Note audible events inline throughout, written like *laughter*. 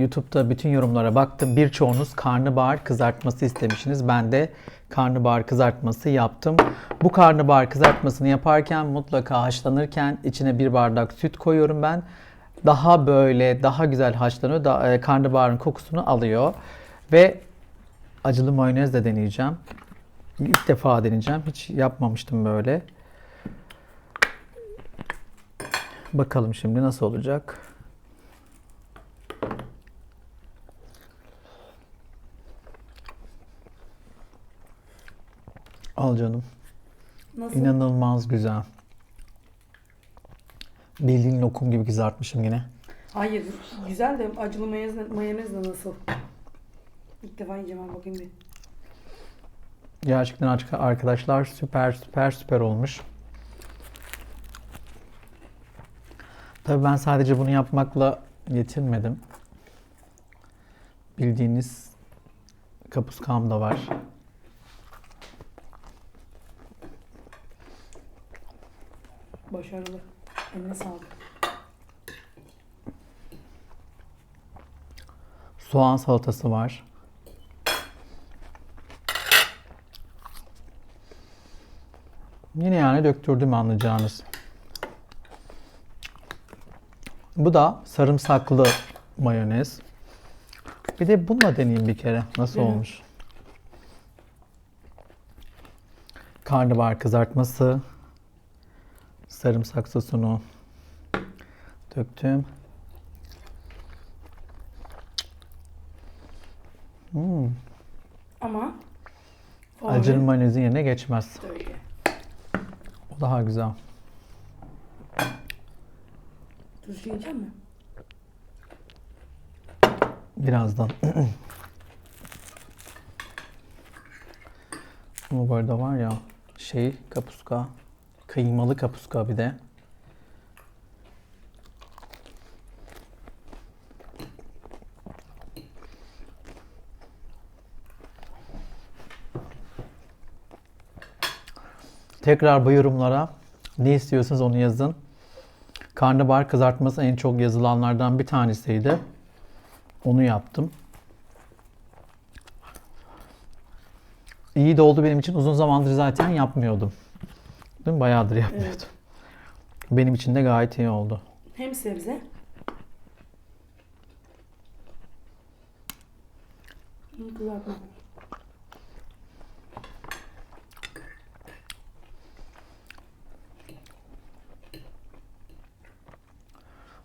YouTube'da bütün yorumlara baktım. Birçoğunuz karnabahar kızartması istemişsiniz. Ben de karnabahar kızartması yaptım. Bu karnabahar kızartmasını yaparken mutlaka haşlanırken içine bir bardak süt koyuyorum ben. Daha böyle daha güzel haşlanıyor. Da, e, karnabaharın kokusunu alıyor. Ve acılı mayonez de deneyeceğim. İlk defa deneyeceğim. Hiç yapmamıştım böyle. Bakalım şimdi nasıl olacak. Al canım. Nasıl? İnanılmaz güzel. Bildiğin lokum gibi kızartmışım yine. Hayır. Güzel de acılı mayonezle, mayonezle nasıl? İlk defa yiyeceğim ben bakayım bir. Gerçekten arkadaşlar süper süper süper olmuş. Tabii ben sadece bunu yapmakla yetinmedim. Bildiğiniz kapuskam da var. Başarılı. Eline sağlık. Soğan salatası var. Yine yani döktürdüm anlayacağınız. Bu da sarımsaklı mayonez. Bir de bununla deneyeyim bir kere. Nasıl Hı. olmuş? Karnabahar kızartması. Sarımsak sosunu döktüm. Hmm. Ama Acılı mayonezin yerine geçmez. Öyle. O daha güzel. Turşu yiyecek mi? Birazdan. *clears throat* Ama bu arada var ya şey kapuska. Kıymalı kapuska bir de. Tekrar bu yorumlara ne istiyorsanız onu yazın. Karnabahar kızartması en çok yazılanlardan bir tanesiydi. Onu yaptım. İyi de oldu benim için. Uzun zamandır zaten yapmıyordum. Değil mi? Bayağıdır yapmıyordum. Evet. Benim için de gayet iyi oldu. Hem sebze. Kızartma.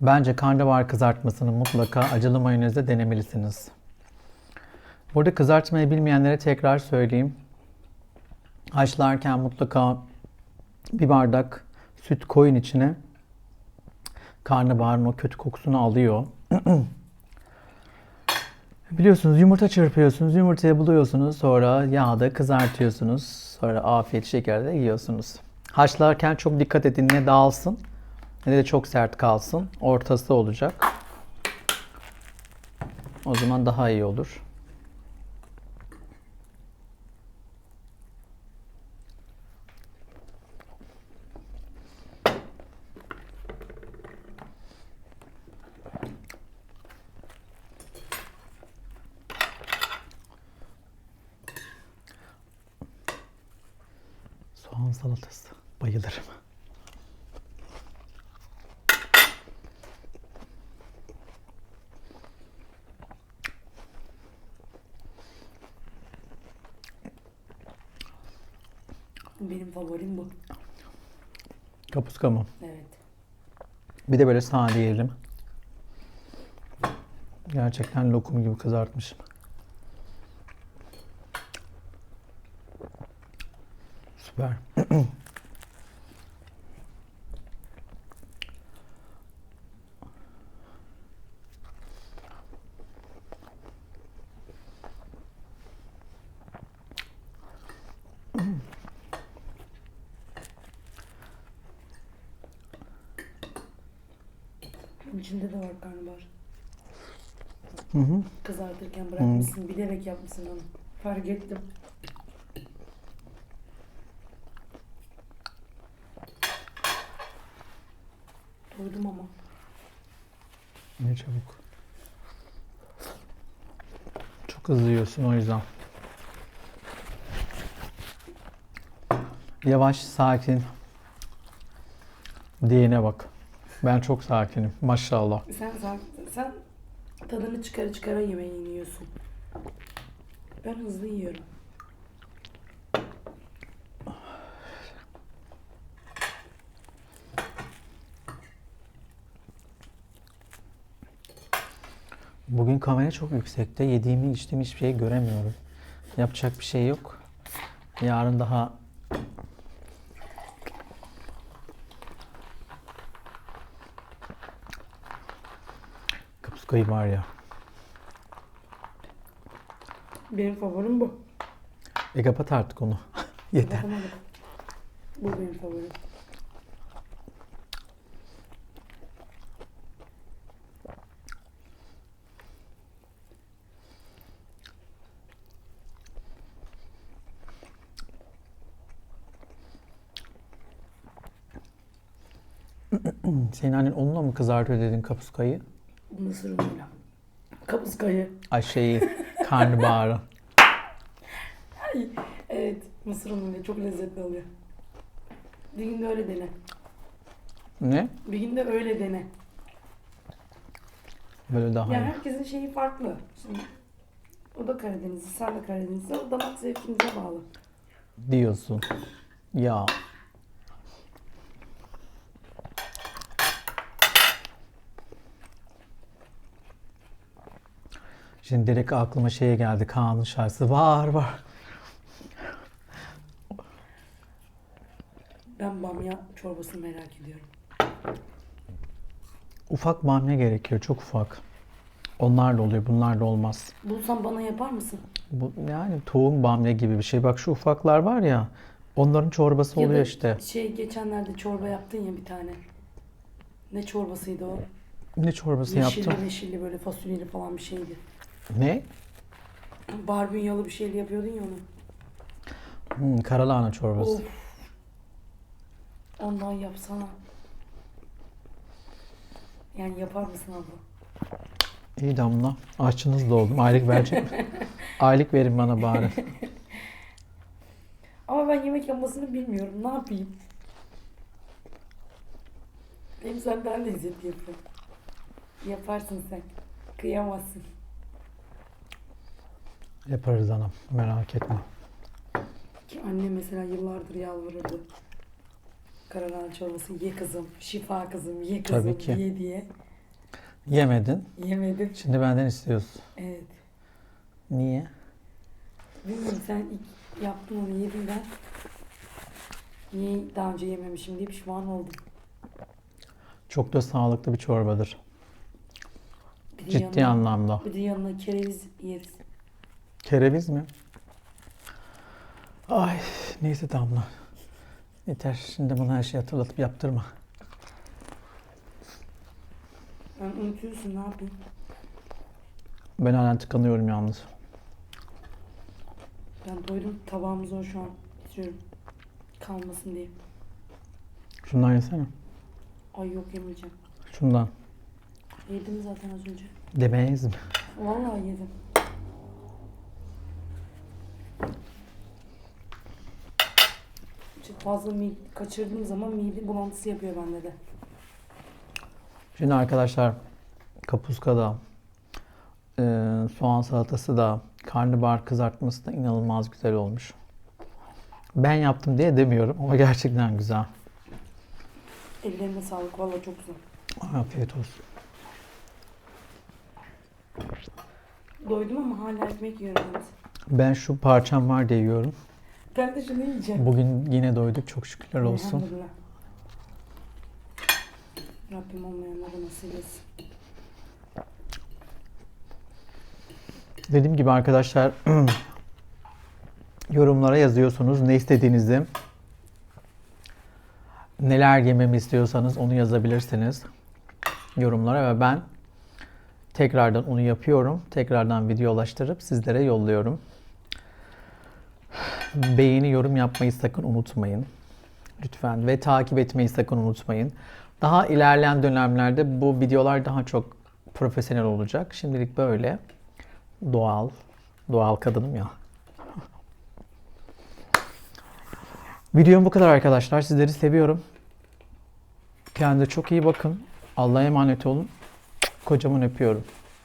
Bence karnabahar kızartmasını mutlaka acılı mayonezle denemelisiniz. Burada kızartmayı bilmeyenlere tekrar söyleyeyim. Haşlarken mutlaka bir bardak süt koyun içine. Karnabaharın o kötü kokusunu alıyor. *clears throat* Biliyorsunuz yumurta çırpıyorsunuz, yumurtayı buluyorsunuz, sonra yağda kızartıyorsunuz, sonra afiyet şekerde yiyorsunuz. Haşlarken çok dikkat edin ne dağılsın ne de çok sert kalsın. Ortası olacak. O zaman daha iyi olur. Soğan salatası. Bayılırım. Benim favorim bu. Kapuska mı? Evet. Bir de böyle sade yiyelim. Gerçekten lokum gibi kızartmışım. Süper. İçinde de var karnabahar. Hı hı. Kızartırken bırakmışsın. Bilerek yapmışsın onu. Fark ettim. Doydum ama. Ne çabuk. Çok hızlı yiyorsun o yüzden. Yavaş, sakin. Diyene bak. Ben çok sakinim. Maşallah. Sen, sen, sen tadını çıkara çıkara yemeğini yiyorsun. Ben hızlı yiyorum. Bugün kamera çok yüksekte. Yediğimi içtiğimi hiçbir şey göremiyorum. Yapacak bir şey yok. Yarın daha Kapuskayı var ya. Benim favorim bu. E kapat artık onu. *laughs* Yeter. Bakamadım. Bu benim favorim. *clears throat* Senin annen onunla mı kızartıyor dedin kapuskayı? Mısır unuyla. Kapuskayı. Ay şeyi, karnabaharı. *laughs* Ay, evet mısır unuyla çok lezzetli oluyor. Bir gün de öyle dene. Ne? Bir gün de öyle dene. Böyle daha Yani iyi. herkesin şeyi farklı. Şimdi o da Karadenizli, sen de Karadenizli. O damak zevkinize bağlı. diyorsun. Ya Şimdi direkt aklıma şey geldi. Kaan'ın şarkısı var var. Ben bamya çorbasını merak ediyorum. Ufak bamya gerekiyor. Çok ufak. Onlar da oluyor. Bunlar da olmaz. Bulsam bana yapar mısın? Bu yani tohum bamya gibi bir şey. Bak şu ufaklar var ya. Onların çorbası Ya oluyor da işte. Şey geçenlerde çorba yaptın ya bir tane. Ne çorbasıydı o? Ne çorbası Yeşilli yaptım? yeşilli böyle fasulyeli falan bir şeydi. Ne? Barbunyalı bir şeyle yapıyordun ya onu. Hmm, karalahana çorbası. Of. Ondan yapsana. Yani yapar mısın abla? İyi damla. Aşçınız da oldum. Aylık verecek mi? *laughs* Aylık verin bana bari. *laughs* Ama ben yemek yapmasını bilmiyorum. Ne yapayım? Hem sen daha lezzetli yapıyorsun. Yaparsın sen. Kıyamazsın. Yaparız anam. Merak etme. Ki anne mesela yıllardır yalvarırdı. Karalahana çorbası ye kızım, şifa kızım, ye kızım Tabii ki. ye diye. Yemedin. Yemedim. Şimdi benden istiyorsun. Evet. Niye? Bilmiyorum sen ilk yaptın onu yedin ben. Niye daha önce yememişim diye pişman oldum. Çok da sağlıklı bir çorbadır. Bir de Ciddi yanına, anlamda. Bir de yanına kereviz yeriz. Kereviz mi? Ay neyse Damla. Yeter. Şimdi bana her şeyi hatırlatıp yaptırma. Ben unutuyorsun ne yapayım? Ben halen tıkanıyorum yalnız. Ben doydum tabağımı zor şu an bitiriyorum. Kalmasın diye. Şundan yesene. Ay yok yemeyeceğim. Şundan. Yedim zaten az önce. Demeyiz mi? Vallahi yedim. Fazla mi kaçırdığım zaman mide bulantısı yapıyor bende de. Şimdi arkadaşlar kapuska da e, soğan salatası da karnabahar kızartması da inanılmaz güzel olmuş. Ben yaptım diye demiyorum ama gerçekten güzel. Ellerine sağlık vallahi çok güzel. Afiyet olsun. Doydum ama hala ekmek yiyorum. Ben şu parçam var diye yiyorum. Ben de şunu yiyeceğim. Bugün yine doyduk çok şükürler olsun. Elhamdülillah. Rabbim olmayanlara nasip etsin. Dediğim gibi arkadaşlar *clears throat* yorumlara yazıyorsunuz ne istediğinizi. Neler yememi istiyorsanız onu yazabilirsiniz yorumlara ve ben tekrardan onu yapıyorum. Tekrardan videolaştırıp sizlere yolluyorum. Beğeni, yorum yapmayı sakın unutmayın. Lütfen ve takip etmeyi sakın unutmayın. Daha ilerleyen dönemlerde bu videolar daha çok profesyonel olacak. Şimdilik böyle doğal, Doğal kadınım ya. Videom bu kadar arkadaşlar. Sizleri seviyorum. Kendinize çok iyi bakın. Allah'a emanet olun. Kocaman öpüyorum.